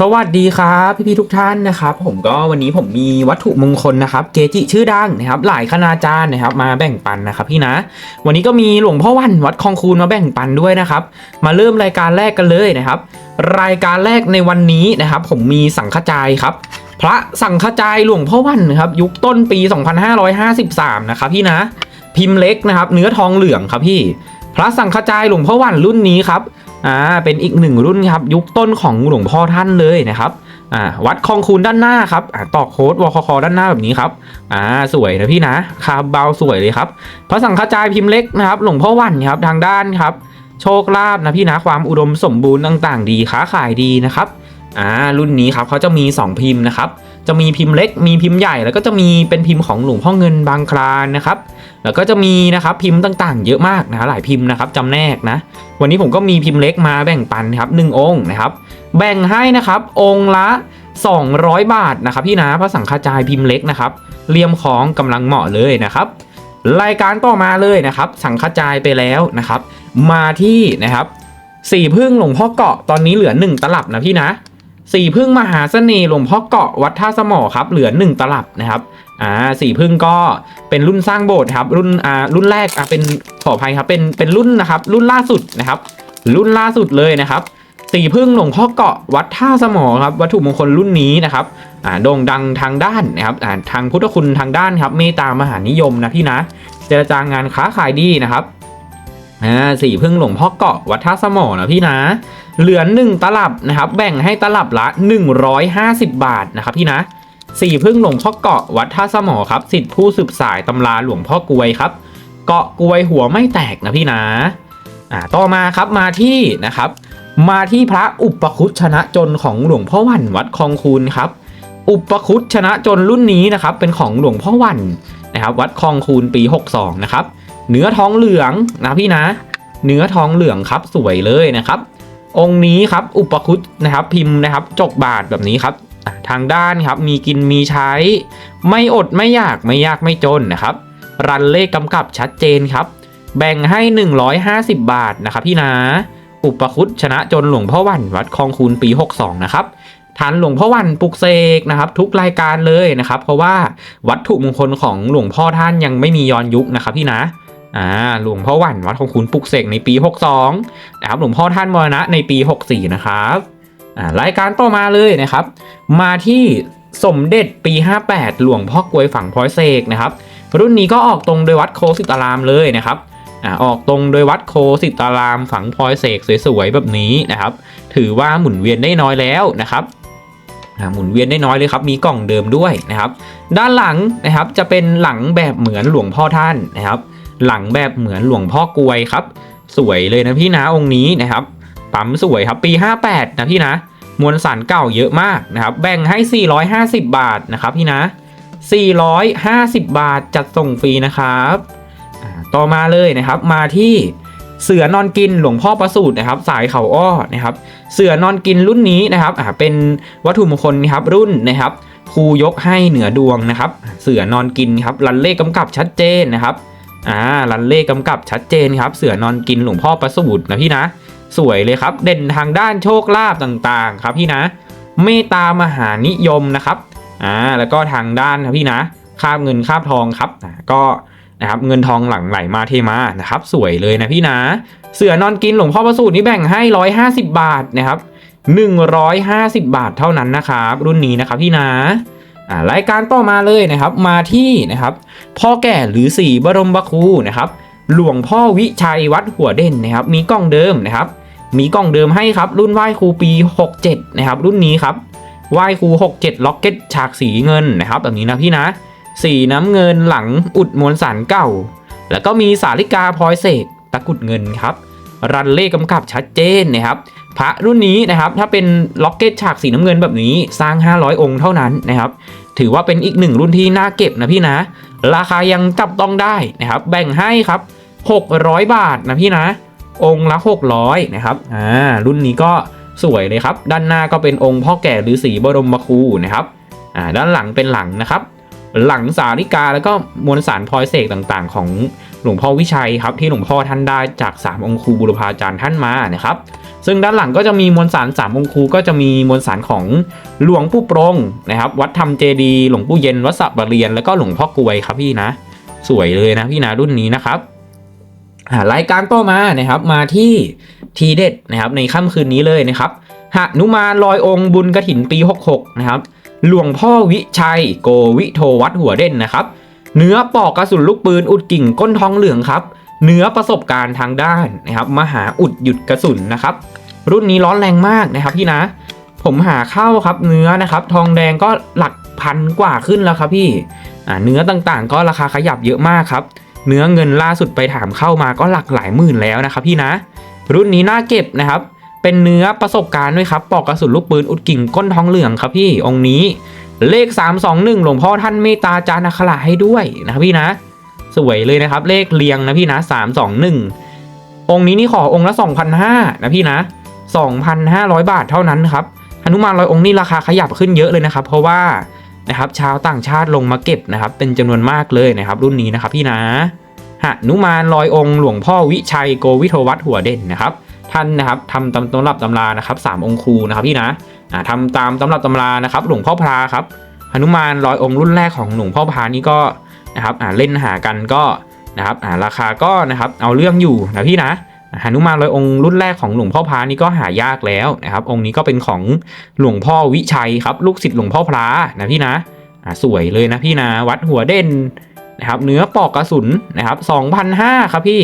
สวัสดีครับพี่พี่ๆทุกท่านนะครับ ผมก็วันนี้ผมมีวัตถุมงคลนะครับ เกจิชื่อดังนะครับ หลายคณาจารย์นะครับ มาแบ่งปันนะครับพี่นะ วันนี้ก็มีหลวงพ่อวันวัดคลองคูณมาแบ่งปันด้วยนะครับ มาเริ่มรายการแรกกันเลยนะครับ รายการแรกในวันนี้นะครับ ผมมีสังฆจายครับ พระสังฆจายหลวงพ่อวันนะครับ ยุคต้นปี 2553 นะครับพี่นะ พิมพ์เล็กนะครับ เนื้อทองเหลืองครับพี่ พระสังฆจายหลวงพ่อวันรุ่นนี้ครับ อ่าเป็นอีกหนึ่งรุ่นครับยุคต้นของหลวงพ่อท่านเลยนะครับอ่าวัดคลองคูณด้านหน้าครับอ่าต่อโค้ดวคคด้านหน้าแบบนี้ครับอ่าสวยนะพี่นะคาบเบาสวยเลยครับพระสังฆจายพิมพ์เล็กนะครับ หลวงพ่อวันครับทางด้านครับ โชคลาภนะพี่นะความอุดมสมบูรณ์ต่าง ๆ ดีค้าขายดีนะครับอ่ารุ่นนี้ครับเขาจะมี 2 พิมพ์นะครับ จะมีพิมพ์เล็กมีพิมพ์ใหญ่แล้วก็จะมีเป็นพิมพ์ของหลวงพ่อเงินบางคลานนะครับแล้วก็จะมีนะครับพิมพ์ต่างๆ เยอะมากนะหลายพิมพ์นะครับจำแนกนะวันนี้ผมก็มีพิมพ์เล็กมาแบ่งปันครับหนึ่งองค์นะครับ แบ่งให้นะครับองค์ละ 200 บาทนะครับพี่นะพระสังฆจายพิมพ์เล็กนะครับเลี่ยมของกำลังเหมาะเลยนะครับรายการต่อมาเลยนะครับ สังฆจายไปแล้วนะครับ มาที่นะครับสี่พึ่งหลวงพ่อเกาะตอนนี้เหลือ 1 ตลับนะพี่นะ สี่พึ่งมหาเสน่ห์หลวงพ่อเกาะวัดท่าสมอครับ เหลือ 1 ตลับนะครับอ่าสี่พึ่งก็เป็นรุ่นสร้างโบสถ์ครับรุ่นอ่ารุ่นแรกอ่าเป็นขออภัยครับเป็นเป็นรุ่นนะครับ รุ่นล่าสุดนะครับ รุ่นล่าสุดเลยนะครับสี่พึ่งหลวงพ่อเกาะวัดท่าสมอครับ วัตถุมงคลรุ่นนี้นะครับอ่าโด่งดังทางด้านนะครับอ่าทางพุทธคุณทางด้านครับเมตตามหานิยมนะพี่นะเจรจางานค้าขายดีนะครับ อ่าสี่พึ่งหลวงพ่อเกาะวัดท่าสมอนะพี่นะ เหลือหนึ่งตลับนะครับ แบ่งให้ตลับละ 150 บาทนะครับพี่นะสี่พึ่งหลวงพ่อเกาะวัดท่าสมอครับสิทธิผู้สืบสายตำราหลวงพ่อกลวยครับ เกาะกลวยหัวไม่แตกนะพี่นะอ่าต่อมาครับมาที่นะครับ มาที่พระอุปคุตชนะจนของหลวงพ่อวันวัดคลองคูณครับ อุปคุตชนะจนรุ่นนี้นะครับเป็นของหลวงพ่อวันนะครับ วัดคลองคูณปี 62 นะครับ เนื้อทองเหลืองนะพี่นะ เนื้อทองเหลืองครับสวยเลยนะครับ องค์นี้ครับอุปคุตนะครับพิมพ์นะครับ จกบาทแบบนี้ครับทางด้านครับมีกินมีใช้ ไม่อดไม่อยากไม่ยากไม่จนนะครับ รันเลขกำกับชัดเจนครับ แบ่งให้ 150 บาทนะครับพี่นะอุปคุตชนะจนหลวงพ่อวันวัดคลองคูณปี 62 นะครับฐานหลวงพ่อวันปลุกเสกนะครับ ทุกรายการเลยนะครับ เพราะว่าวัตถุมงคลของหลวงพ่อท่านยังไม่มีย้อนยุคนะครับพี่นะ อ่าหลวงพ่อวันวัดคลองคูณปลุกเสกในปี 62นะครับหลวงพ่อท่านมรณะในปี 64 นะครับอ่ารายการต่อมาเลยนะครับ มาที่สมเด็จปี 58 หลวงพ่อกลวยฝังพลอยเสกนะครับ รุ่นนี้ก็ออกตรงโดยวัดโคสิตารามเลยนะครับอ่าออกตรงโดยวัดโคสิตารามฝังพลอยเสกสวยๆแบบนี้นะครับ ถือว่าหมุนเวียนได้น้อยแล้วนะครับหมุนเวียนได้น้อยเลยครับ มีกล่องเดิมด้วยนะครับ ด้านหลังนะครับจะเป็นหลังแบบเหมือนหลวงพ่อท่านนะครับ หลังแบบเหมือนหลวงพ่อกวยครับ สวยเลยนะพี่นะองค์นี้นะครับปั๊มสวยครับปี 58 นะพี่นะ มวลสารเก่าเยอะมากนะครับ แบ่งให้ 450 บาทนะครับพี่นะ 450 บาทจัดส่งฟรีนะครับต่อมาเลยนะครับมาที่เสือนอนกินหลวงพ่อประสูตรนะครับ สายเขาอ้อนะครับ เสือนอนกินรุ่นนี้นะครับอ่าเป็นวัตถุมงคลนะครับรุ่นนะครับครูยกให้เหนือดวงนะครับ เสือนอนกินครับรันเลขกำกับชัดเจนนะครับ อ่ารันเลขกำกับชัดเจนครับ เสือนอนกินหลวงพ่อประสูตรนะพี่นะ สวยเลยครับ เด่นทางด้านโชคลาภต่างๆ ครับพี่นะ เมตตามหานิยมนะครับอ่าแล้วก็ทางด้านครับพี่นะคาบเงินคาบทองครับก็นะครับเงินทองหลั่งไหลมาเทมานะครับ สวยเลยนะพี่นะ เสือนอนกินหลวงพ่อประสูตรนี่แบ่งให้ 150 บาทนะครับ150 บาทเท่านั้นนะครับ รุ่นนี้นะครับพี่นะ รายการต่อมาเลยนะครับมาที่นะครับพ่อแก่หรือสีบรมบครูนะครับหลวงพ่อวิชัยวัดหัวเด่นนะครับมีกล้องเดิมนะครับมีกล้องเดิมให้ครับรุ่นไหว้ครูปี 67 นะครับ รุ่นนี้ครับไหว้ครู 67 ล็อกเก็ตฉากสีเงินนะครับ แบบนี้นะพี่นะ สีน้ำเงินหลังอุดมวลสารเก่า แล้วก็มีสาลิกาพลอยเสกตะกุดเงินครับ รันเลขกำกับชัดเจนนะครับ พระรุ่นนี้นะครับถ้าเป็นล็อกเก็ตฉากสีน้ำเงินแบบนี้สร้าง 500 องค์เท่านั้นนะครับ ถือว่าเป็นอีกหนึ่งรุ่นที่น่าเก็บนะพี่นะ ราคายังจับต้องได้นะครับ แบ่งให้ครับ 600 บาทนะพี่นะ องค์ละ 600 นะครับอ่ารุ่นนี้ก็สวยเลยครับ ด้านหน้าก็เป็นองค์พ่อแก่ฤาษีบรมครูนะครับอ่าด้านหลังเป็นหลังนะครับ หลังสาริกาแล้วก็มวลสารพลอยเสกต่างๆ ของ หลวงพ่อวิชัยครับที่หลวงพ่อท่านได้จาก 3 องคูบุรพาจารย์ท่านมานะครับ ซึ่งด้านหลังก็จะมีมวลสาร 3 องคูก็จะมีมวลสารของหลวงปู่ปรงนะครับ วัดธรรมเจดี หลวงปู่เย็นวัดสระบะเรียน แล้วก็หลวงพ่อกวยครับพี่นะ สวยเลยนะพี่นะรุ่นนี้นะครับรายการต่อมานะครับมาที่ทีเด็ดนะครับในค่ำคืนนี้เลยนะครับหนุมานลอยองค์บุญกระถินปี 66 นะครับ หลวงพ่อวิชัยโกวิโทวัดหัวเด่นนะครับ เนื้อปอกกระสุนลูกปืนอุดกิ่งก้นทองเหลืองครับ เนื้อประสบการณ์ทางด้านนะครับมหาอุดหยุดกระสุนนะครับ รุ่นนี้ร้อนแรงมากนะครับพี่นะ ผมหาเข้าครับเนื้อนะครับ ทองแดงก็หลักพันกว่าขึ้นแล้วครับพี่เนื้อต่างๆ ก็ราคาขยับเยอะมากครับ เนื้อเงินล่าสุดไปถามเข้ามาก็หลักหลายหมื่นแล้วนะครับพี่นะ รุ่นนี้น่าเก็บนะครับ เป็นเนื้อประสบการณ์ด้วยครับปอกกระสุนลูกปืนอุดกิ่งก้นทองเหลืองครับพี่องค์นี้ เลข 321 หลวงพ่อท่านเมตตาจารย์อัคระให้ด้วยนะครับพี่นะ สวยเลยนะครับ เลขเรียงนะพี่นะ 321 องค์นี้นี่ขอองค์ละ 2,500นะพี่นะ 2,500 บาทเท่านั้นครับหนุมานร้อยองค์นี่ราคาขยับขึ้นเยอะเลยนะครับ เพราะว่านะครับชาวต่างชาติลงมาเก็บนะครับ เป็นจำนวนมากเลยนะครับ รุ่นนี้นะครับพี่นะหนุมานลอยองค์หลวงพ่อวิชัยโกวิโทวัฒหัวเด่นนะครับ ท่านนะครับทำตำตำรับตำรานะครับสามองค์ครูนะครับพี่นะ ทำตามตำรับตำรานะครับ หลวงพ่อพราครับหนุมานลอยองค์รุ่นแรกของหลวงพ่อพานี่ก็นะครับอ่าเล่นหากันก็นะครับอ่าราคาก็นะครับเอาเรื่องอยู่นะพี่นะหนุมานลอยองค์รุ่นแรกของหลวงพ่อพานี่ก็หายากแล้วนะครับ องค์นี้ก็เป็นของหลวงพ่อวิชัยครับ ลูกศิษย์หลวงพ่อพรานะพี่นะอ่าสวยเลยนะพี่นะวัดหัวเด่นนะครับ เนื้อปอกกระสุนนะครับ2,500ครับพี่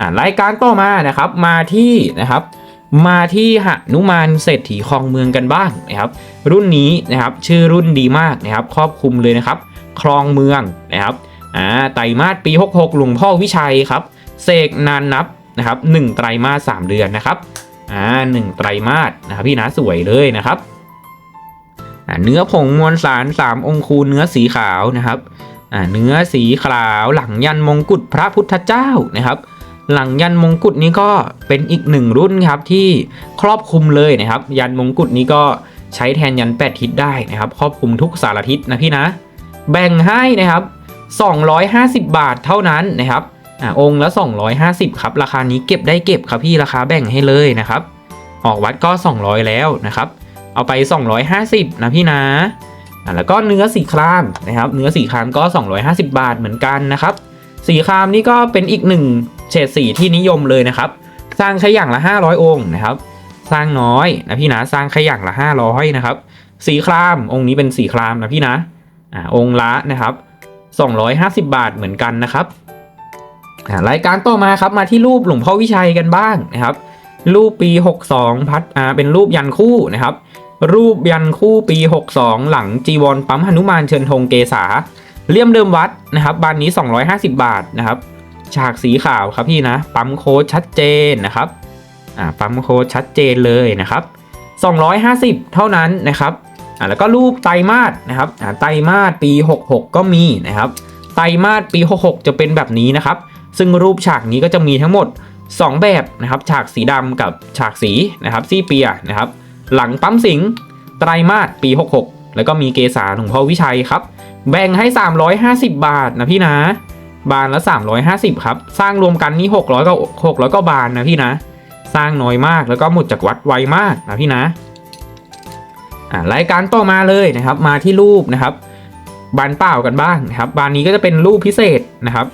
อ่ารายการต่อมานะครับมาที่นะครับ มาที่หนุมานเศรษฐีคลองเมืองกันบ้างนะครับ รุ่นนี้นะครับชื่อรุ่นดีมากนะครับ ครอบคลุมเลยนะครับ คลองเมืองนะครับอ่าไตรมาสปี 66 หลวงพ่อวิชัยครับเสกนานนับนะครับ1ไตรมาส3เดือนนะครับอ่าหนึ่งไตรมาสนะครับพี่นะสวยเลยนะครับเนื้อผงมวลสาร 3 องคูเนื้อสีขาวนะครับเนื้อสีขาวหลังยันมงกุฎพระพุทธเจ้านะครับ หลังยันมงกุฎนี้ก็เป็นอีกหนึ่งรุ่นครับที่ครอบคลุมเลยนะครับ ยันมงกุฎนี้ก็ใช้แทนยันแปดทิศได้นะครับ ครอบคลุมทุกสารทิศนะพี่นะ แบ่งให้นะครับ 250 บาทเท่านั้นนะครับอ่าองค์ละ 250 ครับ ราคานี้เก็บได้เก็บครับพี่ราคาแบ่งให้เลยนะครับ ออกวัดก็ 200 แล้วนะครับ เอาไป 250 นะพี่นะอ่าแล้วก็เนื้อสีครามนะครับ เนื้อสีครามก็ 250 บาทเหมือนกันนะครับ สีครามนี่ก็เป็นอีกหนึ่ง เฉดสีที่นิยมเลยนะครับ สร้างแค่อย่างละ 500 องค์นะครับ สร้างน้อยนะพี่นะสร้างแค่อย่างละ 500นะครับ สีครามองค์นี้เป็นสีครามนะพี่นะอ่าองค์ละนะครับ250 บาทเหมือนกันนะครับรายการต่อมาครับมาที่รูปหลวงพ่อวิชัยกันบ้างนะครับ รูปปี 62 พัดอ่าเป็นรูปยันคู่นะครับ รูปยันคู่ปี 62 หลังจีวรปั๊มหนุมานเชิญธงเกษาเลี่ยมเดิมวัดนะครับบานนี้ 250 บาทนะครับ ฉากสีขาวครับพี่นะ ปั๊มโค้ดชัดเจนนะครับอ่าปั๊มโค้ดชัดเจนเลยนะครับ 250 เท่านั้นนะครับอ่าแล้วก็รูปไตรมาสนะครับอ่าไตรมาสปี 66 ก็มีนะครับ ไตรมาสปี 66 จะเป็นแบบนี้นะครับ ซึ่งรูปฉากนี้ก็จะมีทั้งหมด 2 แบบนะครับ ฉากสีดำกับฉากสีนะครับซี่เปียนะครับ หลังปั๊มสิงไตรมาสปี 66 แล้วก็มีเกษาหลวงพ่อวิชัยครับ แบ่งให้ 350 บาทนะพี่นะ บานละ 350 ครับ สร้างรวมกันนี่600ก็600ก็บานนะพี่นะ สร้างน้อยมากแล้วก็หมดจากวัดไวมากนะพี่นะอ่ารายการต่อมาเลยนะครับ มาที่รูปนะครับ บานเปล่ากันบ้างนะครับ บานนี้ก็จะเป็นรูปพิเศษนะครับ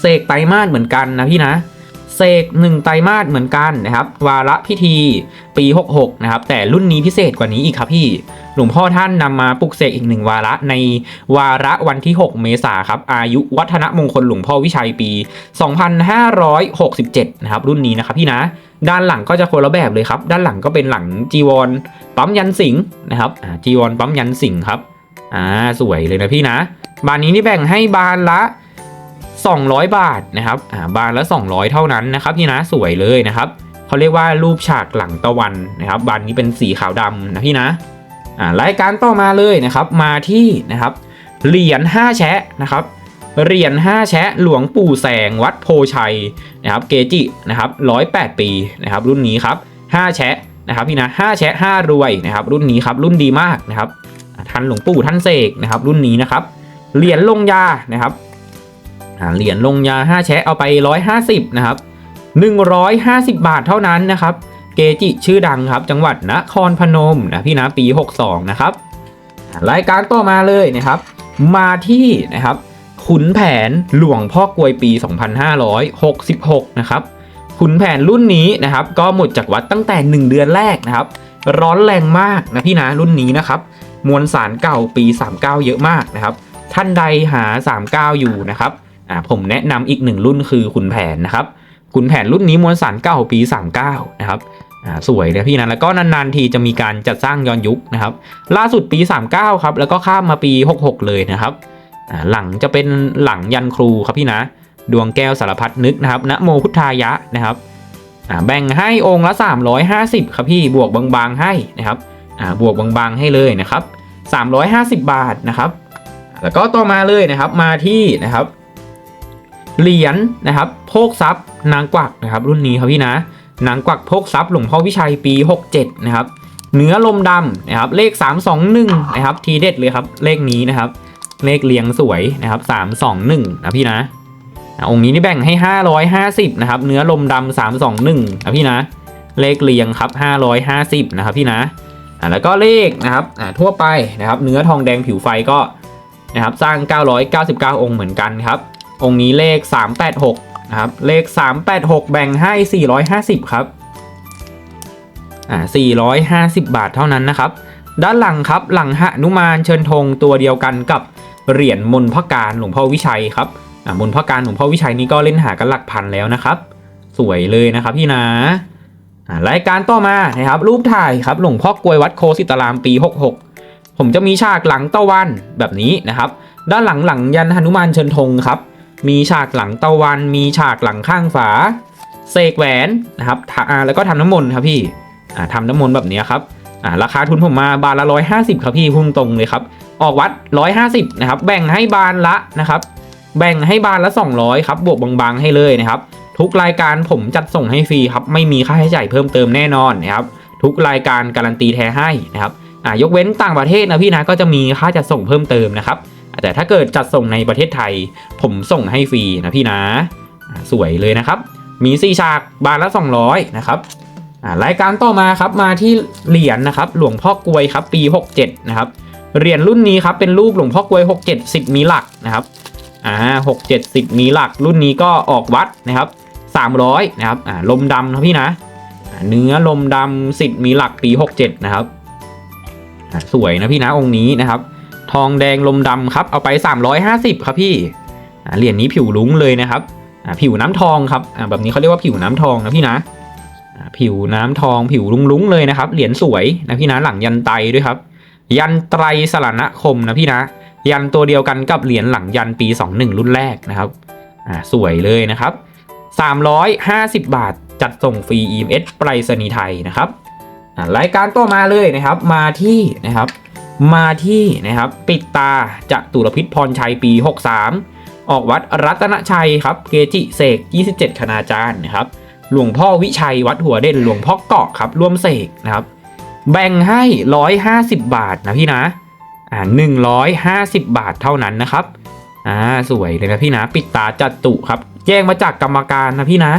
เสกไตรมาสเหมือนกันนะพี่นะเสกหนึ่งไตรมาสเหมือนกันนะครับ วาระพิธีปี 66 นะครับ แต่รุ่นนี้พิเศษกว่านี้อีกครับพี่ ลวงพ่อท่านนำมาปลุกเสกอีกหนึ่งวาระในวาระวันที่ 6 เมษาครับ อายุวัฒนมงคลหลวงพ่อวิชัยปี 2567 นะครับ รุ่นนี้นะครับพี่นะ ด้านหลังก็จะคนละแบบเลยครับ ด้านหลังก็เป็นหลังจีวรปั๊มยันสิงนะครับจีวรปั๊มยันสิงครับอ่าสวยเลยนะพี่นะ บานนี้นี่แบ่งให้บานละ 200 บาทนะครับอ่าบานละ 200 เท่านั้นนะครับพี่นะสวยเลยนะครับเขาเรียกว่ารูปฉากหลังตะวันนะครับ บานนี้เป็นสีขาวดำนะพี่นะ อ่ารายการต่อมาเลยนะครับมาที่นะครับเหรียญ5แชะนะครับเหรียญ5แชะหลวงปู่แสงวัดโพชัยนะครับเกจินะครับ108 ปีนะครับรุ่นนี้ครับ5แชะนะครับพี่นะ5แชะ5รวยนะครับรุ่นนี้ครับรุ่นดีมากนะครับอ่านหลวงปู่ท่านเสกนะครับรุ่นนี้นะครับเหรียญลงยานะครับเหรียญลงยา 5 แชะเอาไป 150นะครับ150 บาทเท่านั้นนะครับ เกจิชื่อดังครับ จังหวัดนครพนมนะพี่นะปี 62 นะครับ รายการต่อมาเลยนะครับ มาที่นะครับขุนแผนหลวงพ่อกลวยปี 2566 นะครับขุนแผนรุ่นนี้นะครับ ก็หมดจากวัดตั้งแต่ 1 เดือนแรกนะครับ ร้อนแรงมากนะพี่นะรุ่นนี้นะครับ มวลสารเก่าปี 39 เยอะมากนะครับ ท่านใดหา 39 อยู่นะครับอ่าผมแนะนำอีกหนึ่งรุ่นคือขุนแผนนะครับขุนแผนรุ่นนี้มวลสารเก่าปี 39 นะครับ สวยนะพี่นะแล้วก็นานๆทีจะมีการจัดสร้างย้อนยุคนะครับ ล่าสุดปี 39 ครับ แล้วก็ข้ามมาปี 66 เลยนะครับหลังจะเป็นหลังยันครูครับพี่นะ ดวงแก้วสารพัดนึกนะครับนะโมพุทธายะนะครับแบ่งให้องค์ละ 350 ครับพี่บวกบางๆให้นะครับบวกบางๆให้เลยนะครับ 350 บาทนะครับ แล้วก็ต่อมาเลยนะครับมาที่นะครับเหรียญนะครับโพกทรัพย์นางกวักนะครับ รุ่นนี้ครับพี่นะ หนางกวักพกทรัพย์หลวงพ่อวิชัยปี 67 นะครับ เนื้อลมดำนะครับ เลข 321 นะครับ ทีเด็ดเลยครับ เลขนี้นะครับ เลขเรียงสวยนะครับ 321 นะพี่นะอะองค์นี้นี่แบ่งให้ 550 นะครับ เนื้อลมดำ321 นะพี่นะ เลขเรียงครับ 550 นะครับพี่นะแล้วก็เลขนะครับทั่วไปนะครับ เนื้อทองแดงผิวไฟก็นะครับ สร้าง 999 องค์เหมือนกันครับ องค์นี้เลข 386 นะครับเลข 386 แบ่งให้ 450 ครับอ่า450 บาทเท่านั้นนะครับ ด้านหลังครับหลังหนุมานเชิญธงตัวเดียวกันกับเหรียญมนพการหลวงพ่อวิชัยครับอ่ามนพการหลวงพ่อวิชัยนี่ก็เล่นหากันหลักพันแล้วนะครับ สวยเลยนะครับพี่นะอ่ารายการต่อมานะครับรูปถ่ายครับหลวงพ่อกลวยวัดโคสิตารามปี 66 ผมจะมีฉากหลังตะวันแบบนี้นะครับ ด้านหลังหลังยันหนุมานเชิญธงครับ มีฉากหลังตะวัน มีฉากหลังข้างฝา เสกแหวนนะครับทาอ่าแล้วก็ทำน้ำมนต์ครับพี่อ่าทำน้ำมนต์แบบนี้ครับราคาทุนผมมาบานละ 150 ครับพี่พุ่งตรงเลยครับ ออกวัด 150 นะครับ แบ่งให้บานละนะครับ แบ่งให้บานละ 200 ครับ บวกบางๆให้เลยนะครับ ทุกรายการผมจัดส่งให้ฟรีครับ ไม่มีค่าใช้จ่ายเพิ่มเติมแน่นอนนะครับ ทุกรายการการันตีแท้ให้นะครับยกเว้นต่างประเทศนะพี่นะ ก็จะมีค่าจัดส่งเพิ่มเติมนะครับ แต่ถ้าเกิดจัดส่งในประเทศไทย ผมส่งให้ฟรีนะพี่นะสวยเลยนะครับ มี4ฉากบานละ 200 นะครับรายการต่อมาครับมาที่เหรียญนะครับ หลวงพ่อกลวยครับปี 67 นะครับเหรียญรุ่นนี้ครับเป็นรูปหลวงพ่อกลวย 67 10 มีหลักนะครับอ่า6 7 10 มีหลัก รุ่นนี้ก็ออกวัดนะครับ 300 นะครับอ่าลมดำนะพี่นะเนื้อลมดำ10มีหลักปี 67 นะครับสวยนะพี่นะองค์นี้นะครับ ทองแดงลมดำครับ เอาไป 350 ครับพี่เหรียญนี้ผิวลุ้งเลยนะครับผิวน้ำทองครับแบบนี้เขาเรียกว่าผิวน้ำทองนะพี่นะผิวน้ำทองผิวลุ้งๆเลยนะครับ เหรียญสวยนะพี่นะหลังยันไตด้วยครับ ยันไตรสรณคมนะพี่นะ ยันตัวเดียวกันกับเหรียญหลังยันปี 21 รุ่นแรกนะครับสวยเลยนะครับ 350 บาทจัดส่งฟรี EMS ไปรษณีย์ไทยนะครับรายการต่อมาเลยนะครับมาที่นะครับ มาที่นะครับปิดตาจะตุรพิษพรชัยปี 63 ออกวัดรัตนชัยครับเกจิเสก 27 คณาจารย์นะครับหลวงพ่อวิชัยวัดหัวเด่นหลวงพ่อเกาะครับร่วมเสกนะครับ แบ่งให้ 150 บาทนะพี่นะอ่า150 บาทเท่านั้นนะครับอ่าสวยเลยนะพี่นะ ปิดตาจัตุครับ แยกมาจากกรรมการนะพี่นะ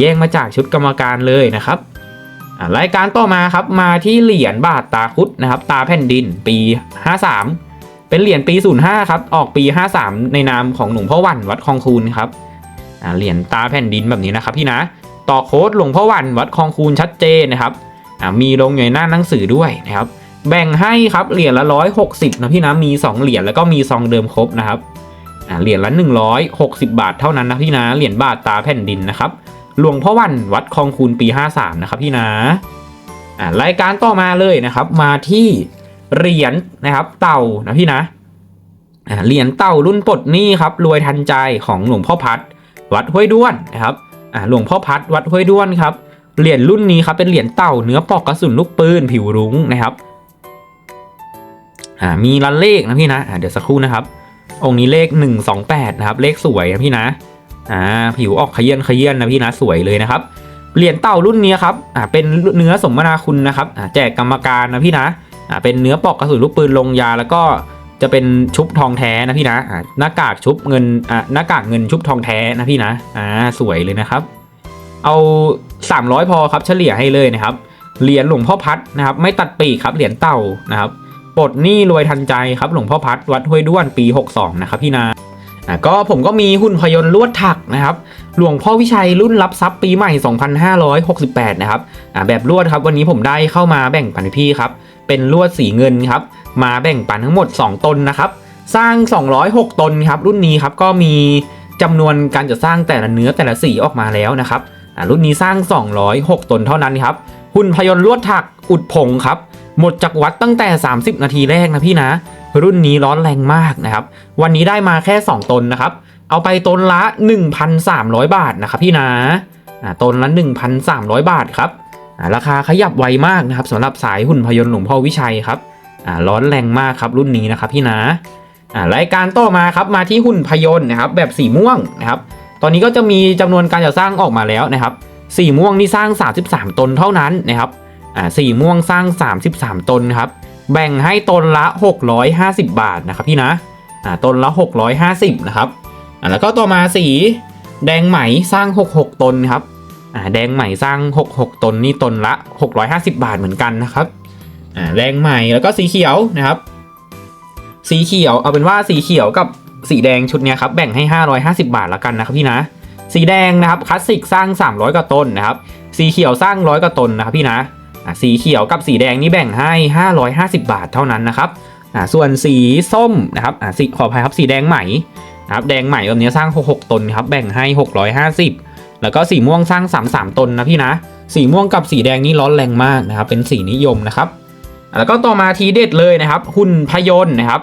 แยกมาจากชุดกรรมการเลยนะครับ รายการต่อมาครับมาที่เหรียญบาทตาคุดนะครับ ตาแผ่นดินปี 53 เป็นเหรียญปี 05 ครับ ออกปี 53 ในนามของหลวงพ่อวันวัดคลองคูนครับเหรียญตาแผ่นดินแบบนี้นะครับพี่นะต่อโค้ดหลวงพ่อวันวัดคลองคูนชัดเจนนะครับมีลงอยู่ในหน้าหนังสือด้วยนะครับแบ่งให้ครับเหรียญละร้อยหกสิบนะพี่นะมี 2 เหรียญแล้วก็มีซองเดิมครบนะครับเหรียญละ 160 บาทเท่านั้นนะพี่นะเหรียญบาทตาแผ่นดินนะครับ หลวงพ่อวันวัดคลองคูนปี 53 นะครับพี่นะอ่ารายการต่อมาเลยนะครับ มาที่เหรียญนะครับเต่านะพี่นะอ่าเหรียญเต่ารุ่นปลดหนี้ครับรวยทันใจของหลวงพ่อพัด วัดห้วยด้วนนะครับอ่าหลวงพ่อพัดวัดห้วยด้วนครับเหรียญรุ่นนี้ครับเป็นเหรียญเต่าเนื้อปอกกระสุนลูกปืนผิวรุ้งนะครับอ่ามีรันเลขนะพี่นะอ่าเดี๋ยวสักครู่นะครับ องค์นี้เลข 128 นะครับ เลขสวยนะพี่นะ อ่าผิวออกขยี้นขยี้นนะพี่นะสวยเลยนะครับเหรียญเต่ารุ่นนี้ครับอ่าเป็นเนื้อสมนาคุณนะครับอ่าแจกกรรมการนะพี่นะอ่าเป็นเนื้อปอกกระสุนลูกปืนลงยาแล้วก็จะเป็นชุบทองแท้นะพี่นะอ่าหน้ากากชุบเงินอ่าหน้ากากเงินชุบทองแท้นะพี่นะอ่าสวยเลยนะครับ เอา 300 พอครับเฉลี่ยให้เลยนะครับเหรียญหลวงพ่อพัดนะครับไม่ตัดปีกครับเหรียญเต่านะครับปลดหนี้รวยทันใจครับหลวงพ่อพัดวัดห้วยด้วนปี 62 นะครับพี่นา ก็ผมก็มีหุ่นพยนต์ลวดถักนะครับ หลวงพ่อวิชัยรุ่นรับทรัพย์ปีใหม่ 2568 นะครับแบบลวดครับวันนี้ผมได้เข้ามาแบ่งปันพี่ครับ เป็นลวดสีเงินครับ มาแบ่งปันทั้งหมด 2 ตนนะครับ สร้าง 206 ตนครับ รุ่นนี้ครับก็มีจำนวนการจะสร้างแต่ละเนื้อแต่ละสีออกมาแล้วนะครับรุ่นนี้สร้าง 206 ตนเท่านั้นครับ หุ่นพยนต์ลวดถักอุดผงครับ หมดจากวัดตั้งแต่ 30 นาทีแรกนะพี่นะ รุ่นนี้ร้อนแรงมากนะครับ วันนี้ได้มาแค่ 2 ตนนะครับ เอาไปตนละ 1,300 บาทนะครับพี่นะอ่าตนละ 1,300 บาทครับอ่าราคาขยับไวมากนะครับสำหรับสายหุ่นพยนต์หลวงพ่อวิชัยครับอ่าร้อนแรงมากครับรุ่นนี้นะครับพี่นะอ่ารายการต่อมาครับมาที่หุ่นพยนต์นะครับ แบบสีม่วงนะครับ ตอนนี้ก็จะมีจำนวนการจะสร้างออกมาแล้วนะครับ สีม่วงนี่สร้าง 33 ตนเท่านั้นนะครับอ่าสีม่วงสร้าง 33 ตนครับ แบ่งให้ตนละ 650 บาทนะครับพี่นะอ่าตนละ 650นะครับอ่าแล้วก็ต่อมาสีแดงไหมสร้าง 66 ตนครับอ่าแดงไหมสร้าง 66 ตนนี่ตนละ 650 บาทเหมือนกันนะครับอ่าแดงไหมแล้วก็สีเขียวนะครับ สีเขียวเอาเป็นว่าสีเขียวกับสีแดงชุดนี้ครับแบ่งให้ 550 บาทแล้วกันนะครับพี่นะสีแดงนะครับคลาสสิกสร้าง 300กว่าตนนะครับ สีเขียวสร้างร้อยกว่าตนนะครับพี่นะ สีเขียวกับสีแดงนี่แบ่งให้ 550 บาทเท่านั้นนะครับส่วนสีส้มนะครับอสีขออภัยครับสีแดงใหม่นะครับแดงใหม่แบบนี้สร้าง 66 ตนครับแบ่งให้ 650 แล้วก็สีม่วงสร้าง 33 ตนนะพี่นะ สีม่วงกับสีแดงนี่ร้อนแรงมากนะครับเป็นสีนิยมนะครับ แล้วก็ต่อมาทีเด็ดเลยนะครับ หุ่นพยนต์นะครับ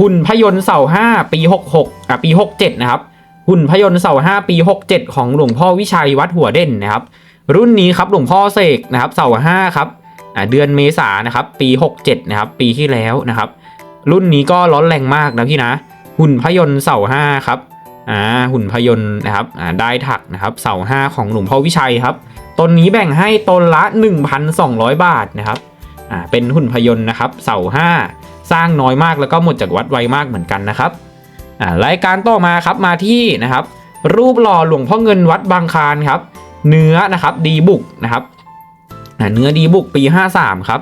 หุ่นพยนต์เสา5ปี66อะปี 67 นะครับหุ่นพยนต์เสา5ปี 67 ของหลวงพ่อวิชัยวัดหัวเด่นนะครับ รุ่นนี้ครับหลวงพ่อเสกนะครับเสา5ครับเดือนเมษานะครับปี 67นะครับปีที่แล้วนะครับ รุ่นนี้ก็ร้อนแรงมากนะพี่นะ หุ่นพยนต์เสา5ครับอ่าหุ่นพยนต์นะครับอ่าได้ถักนะครับเสา5ของหลวงพ่อวิชัยครับตนนี้แบ่งให้ตนละ 1,200 บาทนะครับอ่าเป็นหุ่นพยนต์นะครับเสา5สร้างน้อยมากแล้วก็หมดจากวัดไวมากเหมือนกันนะครับอ่ารายการต่อมาครับมาที่นะครับรูปหล่อหลวงพ่อเงินวัดบางคานครับ เนื้อนะครับดีบุกนะครับเนื้อดีบุกปี 53 ครับ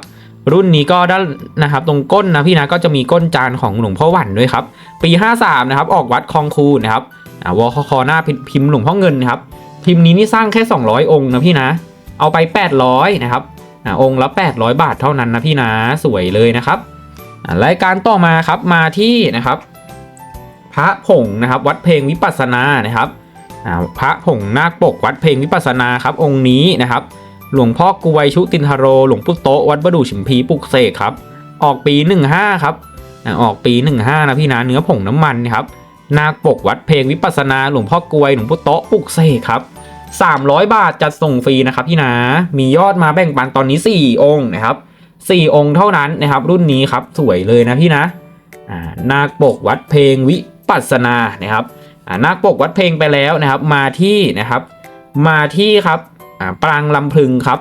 รุ่นนี้ก็ด้านนะครับตรงก้นนะพี่นะก็จะมีก้นจานของหลวงพ่อหวันด้วยครับปี 53 นะครับออกวัดคลองคูนะครับวอ่าวคคหน้าพิมพ์หลวงพ่อเงินนะครับพิมพ์นี้นี่สร้างแค่ 200 องค์นะพี่นะ เอาไป 800นะครับองค์ละ 800 บาทเท่านั้นนะพี่นะสวยเลยนะครับรายการต่อมาครับมาที่นะครับ พระผงนะครับ วัดเพลงวิปัสสนานะครับ พระผงนาคปกวัดเพลงวิปัสนาครับองค์นี้นะครับ หลวงพ่อกวยชุตินทโร หลวงพุโตวัดประดู่ฉิมพีปุกเสกครับ ออกปี 15 ครับออกปี 15 นะพี่นะเนื้อผงน้ำมันครับนาคปกวัดเพลงวิปัสนาหลวงพ่อกวยหลวงพุโตปุกเสกครับ300 บาทจัดส่งฟรีนะครับพี่นะมียอดมาแบ่งปันตอนนี้ 4 องค์นะครับ 4 องค์เท่านั้นนะครับ รุ่นนี้ครับสวยเลยนะพี่นะอ่านาคปกวัดเพลงวิปัสนานะครับ นาคปกวัดเพลงไปแล้วนะครับ มาที่นะครับ มาที่ครับปรางลำพึงครับ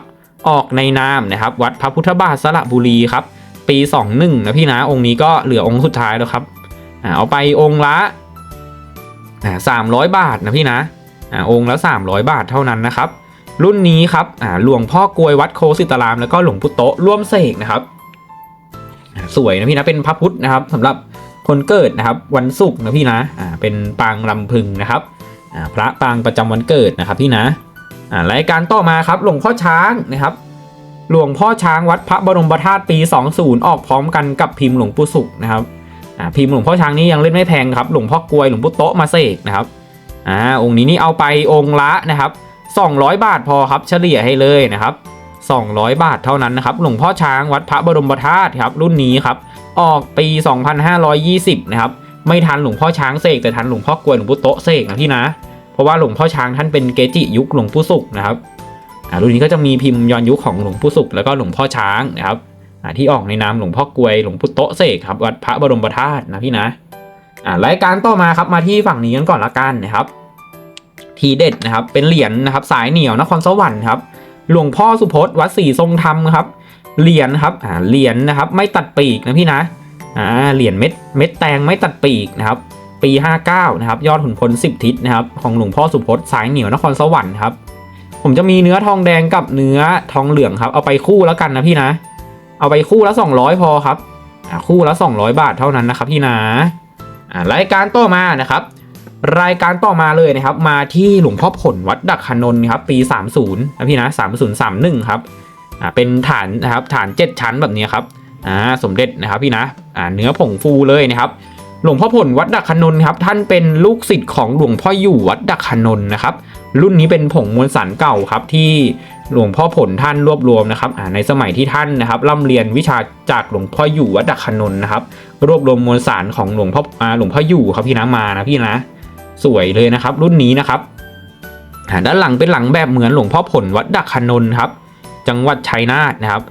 ออกในนามนะครับ วัดพระพุทธบาทสระบุรีครับ ปี 21นะพี่นะองค์นี้ก็เหลือองค์สุดท้ายแล้วครับอเอาไปองค์ละอ่า300บาทนะพี่นะองค์ละ 300 บาทเท่านั้นนะครับ รุ่นนี้ครับหลวงพ่อกลวยวัดโคสิตาราม แล้วก็หลวงพุโตะร่วมเสกนะครับ สวยนะพี่นะเป็นพระพุทธนะครับสำหรับคนเกิดนะครับ วันศุกร์นะพี่นะ เป็นปางลำพึงนะครับพระปางประจำวันเกิดนะครับพี่นะรายการต่อมาครับหลวงพ่อช้างนะครับ หลวงพ่อช้างวัดพระบรมธาตุปี 20 ออกพร้อมกันกับพิมพ์หลวงปู่สุขนะครับพิมพ์หลวงพ่อช้างนี้ยังเล่นไม่แพงครับหลวงพ่อกลวยหลวงปู่โตะมาเสกนะครับอ่าองค์นี้นี่เอาไปองค์ละนะครับ 200 บาทพอครับเฉลี่ยให้เลยนะครับ 200 บาทเท่านั้นนะครับหลวงพ่อช้างวัดพระบรมธาตุครับรุ่นนี้ครับออกปี 2520 นะครับ ไม่ทันหลวงพ่อช้างเสกแต่ทันหลวงพ่อกวยหลวงปู่โตเสกนะพี่นะ เพราะว่าหลวงพ่อช้างท่านเป็นเกจิยุคหลวงปู่สุขนะครับอ่ารุ่นนี้ก็จะมีพิมพ์ย้อนยุคของหลวงปู่สุขแล้วก็หลวงพ่อช้างนะครับอ่าที่ออกในนามหลวงพ่อกวยหลวงปู่โตเสกครับวัดพระบรมธาตุนะพี่นะอ่ารายการต่อมาครับมาที่ฝั่งนี้กันก่อนละกันนะครับ ทีเด็ดนะครับเป็นเหรียญนะครับสายเหนียวนครสวรรค์ครับหลวงพ่อสุพจน์วัดศรีทรงธรรมครับเหรียญนะครับอ่าเหรียญนะครับไม่ตัดปีกนะพี่นะ อ่าเหรียญเม็ดเม็ดแตงไม่ตัดปีกนะครับปี 59 นะครับ ยอดขุนพล 10 ทิศนะครับ ของหลวงพ่อสุพจน์สายเหนียวนครสวรรค์ครับ ผมจะมีเนื้อทองแดงกับเนื้อทองเหลืองครับ เอาไปคู่แล้วกันนะพี่นะ เอาไปคู่ละ 200 พอครับอ่าคู่ละ 200 บาทเท่านั้นนะครับพี่นะอ่ารายการต่อมานะครับ รายการต่อมาเลยนะครับ มาที่หลวงพ่อผลวัดดักขนนครับ ปี 30 นะพี่นะ 3031 ครับ เป็นฐานนะครับ ฐาน 7 ชั้นแบบนี้ครับ อ่าสมเด็จนะครับพี่นะอ่าเนื้อผงฟูเลยนะครับ หลวงพ่อผลวัดดักขนนครับท่านเป็นลูกศิษย์ของหลวงพ่ออยู่วัดดักขนนนะครับรุ่นนี้เป็นผงมวลสารเก่าครับที่หลวงพ่อผลท่านรวบรวมนะครับอ่าในสมัยที่ท่านนะครับร่ำเรียนวิชาจากหลวงพ่ออยู่วัดดักขนนนะครับ รวบรวมมวลสารของหลวงพ่อหลวงพ่ออยู่ครับพี่นะมานะพี่นะสวยเลยนะครับ รุ่นนี้นะครับอ่าด้านหลังเป็นหลังแบบเหมือนหลวงพ่อผลวัดดักขนนครับ จังหวัดชัยนาทนะครับ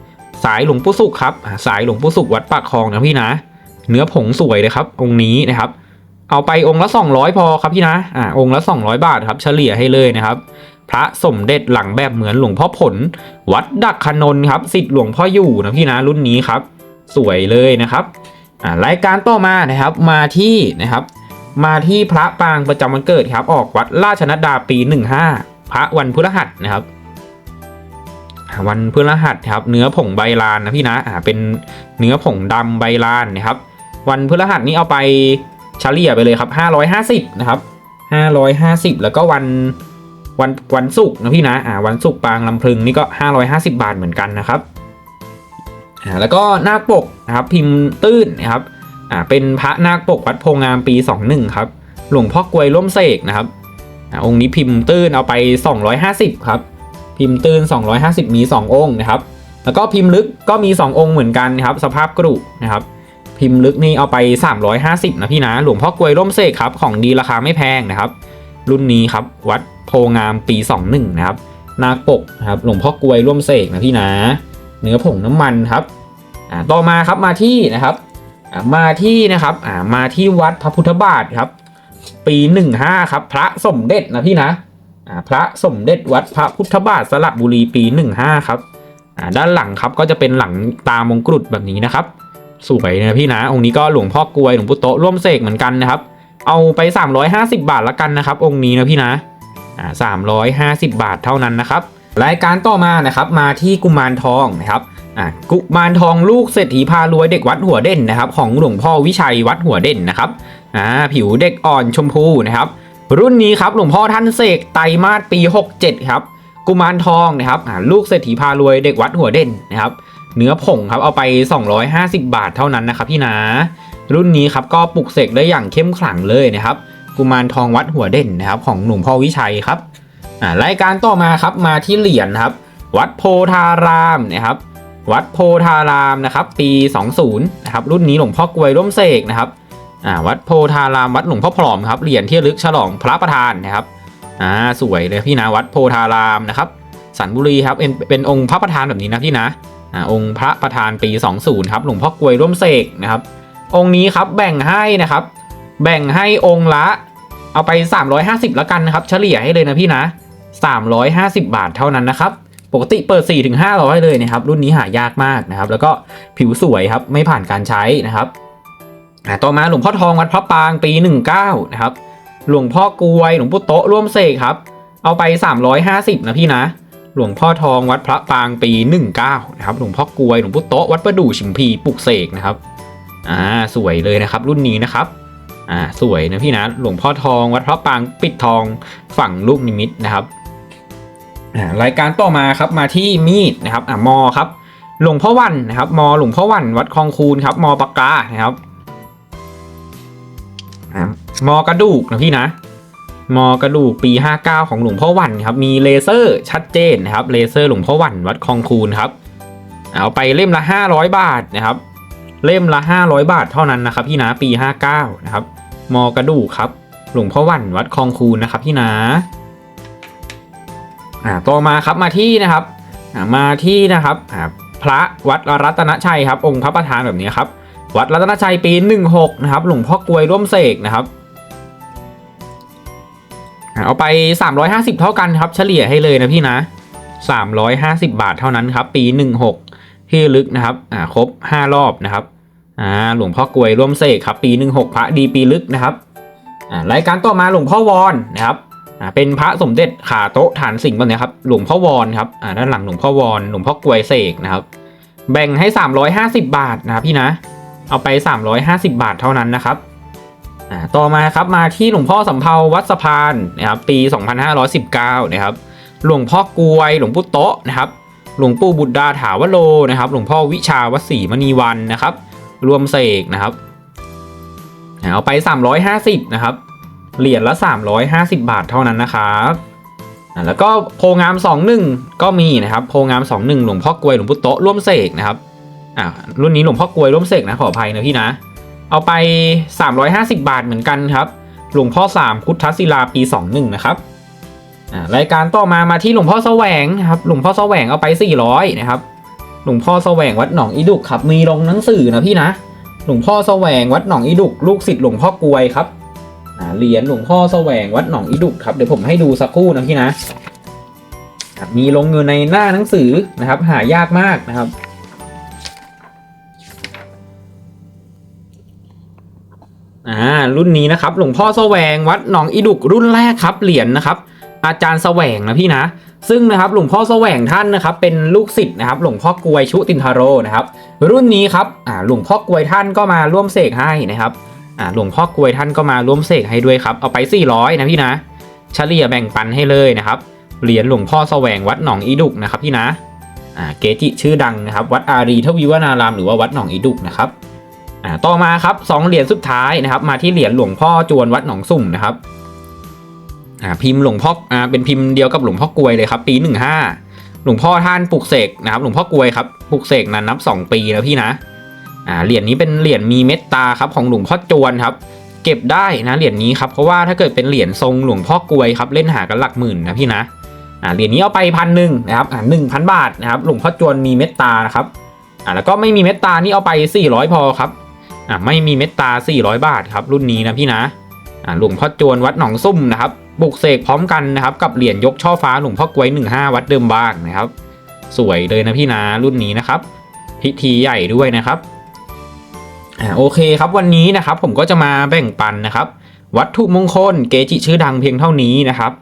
สายหลวงปู่สุขครับสายหลวงปู่สุขวัดปากคลองนะพี่นะ เนื้อผงสวยเลยครับ องค์นี้นะครับ เอาไปองค์ละ 200 พอครับพี่นะอ่าองค์ละ 200 บาทครับ เฉลี่ยให้เลยนะครับ พระสมเด็จหลังแบบเหมือนหลวงพ่อผล วัดดักขนนครับสิทธิ์หลวงพ่ออยู่นะพี่นะรุ่นนี้ครับ สวยเลยนะครับอ่ารายการต่อมานะครับมาที่นะครับมาที่พระปางประจำวันเกิดครับ ออกวัดราชนัดดาปี 15 พระวันพฤหัสนะครับ วันพฤหัสครับเนื้อผงใบลานนะพี่นะอ่าเป็นเนื้อผงดำใบลานนะครับ วันพฤหัสนี้เอาไปเฉลี่ยไปเลยครับ550นะครับ550 แล้วก็วันวันวันศุกร์นะพี่นะอ่าวันศุกร์ปางลำพึงนี่ก็ 550 บาทเหมือนกันนะครับอ่าแล้วก็น้าปกนะครับพิมพ์ตื้นนะครับอ่าเป็นพระนาคปกวัดโพงามปี 21ครับหลวงพ่อกลวยร่มเสกนะครับอ่าองค์นี้พิมพ์ตื้นเอาไป 250ครับ พิมพ์ตื้น 250 มี 2 องค์นะครับ แล้วก็พิมพ์ลึกก็มี 2 องค์เหมือนกันนะครับ สภาพกรุนะครับ พิมพ์ลึกนี่เอาไป 350 นะพี่นะ หลวงพ่อกลวยร่มเสกครับ ของดีราคาไม่แพงนะครับ รุ่นนี้ครับ วัดโพงามปี 21 นะครับ นาคปกนะครับ หลวงพ่อกลวยร่วมเสกนะพี่นะ เนื้อผงน้ำมันครับอ่าต่อมาครับมาที่นะครับอ่ามาที่นะครับอ่ามาที่วัดพระพุทธบาทครับ ปี 15 ครับ พระสมเด็จนะพี่นะ พระสมเด็จวัดพระพุทธบาทสระบุรีปี 15 ครับด้านหลังครับก็จะเป็นหลังตามงกุฎแบบนี้นะครับ สวยนะพี่นะ องค์นี้ก็หลวงพ่อกลวยหลวงปู่โตร่วมเสกเหมือนกันนะครับ เอาไป 350 บาทละกันนะครับ องค์นี้นะพี่นะอ่า350บาทเท่านั้นนะครับ รายการต่อมานะครับมาที่กุมารทองนะครับกุมารทองลูกเศรษฐีพารวยเด็กวัดหัวเด่นนะครับ ของหลวงพ่อวิชัยวัดหัวเด่นนะครับผิวเด็กอ่อนชมพูนะครับ รุ่นนี้ครับหลวงพ่อท่านเสกไตรมาสปี 67 ครับ กุมารทองนะครับลูกเศรษฐีพารวยเด็กวัดหัวเด่นนะครับเนื้อผงครับเอาไป 250 บาทเท่านั้นนะครับพี่นะ รุ่นนี้ครับก็ปลุกเสกได้อย่างเข้มขลังเลยนะครับ กุมารทองวัดหัวเด่นนะครับของหลวงพ่อวิชัยครับรายการต่อมาครับมาที่เหรียญครับ วัดโพธารามนะครับ วัดโพธารามนะครับปี 20 นะครับรุ่นนี้หลวงพ่อกวยร่วมเสกนะครับ อ่าวัดโพธารามวัดหลวงพ่อพร้อมครับเหรียญที่ลึกฉลองพระประธานนะครับอ่าสวยเลยพี่นะวัดโพธารามนะครับสันบุรีครับเป็นองค์พระประธานแบบนี้นะพี่นะอ่าองค์พระประธานปี 20 ครับหลวงพ่อกลวยร่วมเสกนะครับ องค์นี้ครับแบ่งให้นะครับ แบ่งให้องค์ละเอาไป 350แล้วกันนะครับ เฉลี่ยให้เลยนะพี่นะ 350 บาทเท่านั้นนะครับ ปกติเปิด4ถึง500 เลยนะครับ รุ่นนี้หายากมากนะครับ แล้วก็ผิวสวยครับไม่ผ่านการใช้นะครับ ต่อมาหลวงพ่อทองวัดพระปางปี 19 นะครับ หลวงพ่อกวย หลวงปู่โตะร่วมเสกครับ เอาไป 350 นะพี่นะ หลวงพ่อทองวัดพระปางปี 19 นะครับ หลวงพ่อกวย หลวงปู่โตะวัดประดู่ชิมพีปลุกเสกนะครับ อ่า สวยเลยนะครับ รุ่นนี้นะครับ อ่า สวยนะพี่นะ หลวงพ่อทองวัดพระปางปิดทองฝั่งลูกนิมิตนะครับ อ่า รายการต่อมาครับ มาที่มีดนะครับ อ่ามอครับ หลวงพ่อวันนะครับ มอหลวงพ่อวันวัดคลองคูนครับ มอปากกา นะครับ มอกระดูกนะพี่นะ มอกระดูกปี 59 ของหลวงพ่อวันครับ มีเลเซอร์ชัดเจนนะครับ เลเซอร์หลวงพ่อวันวัดคลองคูนครับ เอาไปเล่มละ 500 บาทนะครับ เล่มละ 500 บาทเท่านั้นนะครับพี่นะ ปี 59 นะครับ มอกระดูกครับ หลวงพ่อวันวัดคลองคูนนะครับพี่นะ อ่า ต่อมาครับมาที่นะครับ มาที่นะครับอ่าพระวัดรัตนชัยครับ องค์พระประธานแบบนี้ครับ วัดรัตนชัยปี 16 นะครับ หลวงพ่อกลวยร่วมเสกนะครับอ่าเอาไป 350 เท่ากันครับ เฉลี่ยให้เลยนะพี่นะ 350 บาทเท่านั้นครับ ปี 16 ที่ลึกนะครับ อ่า ครบ 5 รอบนะครับ อ่า หลวงพ่อกลวยร่วมเสกครับ ปี 16 พระดีปีลึกนะครับ อ่า รายการต่อมาหลวงพ่อวอนนะครับอ่าเป็นพระสมเด็จขาโต๊ะฐานสิงห์แบบนี้ครับ หลวงพ่อวอนครับอ่าด้านหลังหลวงพ่อวอน หลวงพ่อกลวยเสกนะครับ แบ่งให้ 350 บาทนะครับพี่นะ เอาไป 350 บาทเท่านั้นนะครับต่อมาครับมาที่หลวงพ่อสำเภาวัดสะพานนะครับปี 2519 นะครับ หลวงพ่อกวยหลวงปู่โตะนะครับ หลวงปู่บุตรดาถาวโลนะครับ หลวงพ่อวิชาวัดศรีมณีวันนะครับ รวมเสกนะครับอ่าเอาไป 350 นะครับ เหรียญละ 350 บาทเท่านั้นนะครับแล้วก็โพงาม 21 ก็มีนะครับ โพงาม 21 หลวงพ่อกวยหลวงปู่โตะร่วมเสกนะครับ อ่ารุ่นนี้หลวงพ่อกลวยร่วมเสกนะขออภัยนะพี่นะ เอาไป 350 บาทเหมือนกันครับ หลวงพ่อสามพุทธศิลาปี 21 นะครับอ่ารายการต่อมามาที่หลวงพ่อแสวงนะครับ หลวงพ่อแสวงเอาไป 400 นะครับ หลวงพ่อแสวงวัดหนองอีดุกครับ มีลงหนังสือนะพี่นะ หลวงพ่อแสวงวัดหนองอีดุก ลูกศิษย์หลวงพ่อกลวยครับอ่าเหรียญหลวงพ่อแสวงวัดหนองอีดุกครับ เดี๋ยวผมให้ดูสักครู่นะพี่นะ มีลงอยู่ในหน้าหนังสือนะครับ หายากมากนะครับ อ่ารุ่นนี้นะครับหลวงพ่อแสวงวัดหนองอีดุกรุ่นแรกครับเหรียญนะครับ อาจารย์แสวงนะพี่นะ ซึ่งนะครับหลวงพ่อแสวงท่านนะครับ เป็นลูกศิษย์นะครับ หลวงพ่อกลวยชุตินทโรนะครับ รุ่นนี้ครับอ่าหลวงพ่อกลวยท่านก็มาร่วมเสกให้นะครับอ่าหลวงพ่อกลวยท่านก็มาร่วมเสกให้ด้วยครับเอาไป 400 นะพี่นะเฉลี่ยแบ่งปันให้เลยนะครับเหรียญหลวงพ่อแสวงวัดหนองอีดุกนะครับพี่นะอ่าเกจิชื่อดังนะครับ วัดอารีทวีวนารามหรือว่าวัดหนองอีดุกนะครับ อ่าต่อมาครับสองเหรียญสุดท้ายนะครับ มาที่เหรียญหลวงพ่อจวนวัดหนองสุ่มนะครับอ่าพิมพ์หลวงพ่ออ่าเป็นพิมพ์เดียวกับหลวงพ่อกวยเลยครับ ปี15หลวงพ่อท่านปลุกเสกนะครับ หลวงพ่อกวยครับปลุกเสกนั้นนับ 2 ปีนะพี่นะอ่าเหรียญนี้เป็นเหรียญมีเมตตาครับของหลวงพ่อจวนครับ เก็บได้นะเหรียญนี้ครับเพราะว่าถ้าเกิดเป็นเหรียญทรงหลวงพ่อกวยครับเล่นหากันหลักหมื่นนะพี่นะอ่าเหรียญนี้เอาไปพันหนึ่งนะครับอ่าหนึ่งพันบาทนะครับหลวงพ่อจวนมีเมตตานะครับอ่าแล้วก็ไม่มีเมตตานี่เอาไป 400 พอครับ อ่าไม่มีเมตตา 400 บาทครับรุ่นนี้นะพี่นะอ่าหลวงพ่อจวนวัดหนองซุ่มนะครับบุกเสกพร้อมกันนะครับกับเหรียญยกช่อฟ้าหลวงพ่อกวย15 วัดเดิมบางนะครับ สวยเลยนะพี่นะรุ่นนี้นะครับ พิธีใหญ่ด้วยนะครับอ่าโอเคครับวันนี้นะครับผมก็จะมาแบ่งปันนะครับ วัตถุมงคลเกจิชื่อดังเพียงเท่านี้นะครับ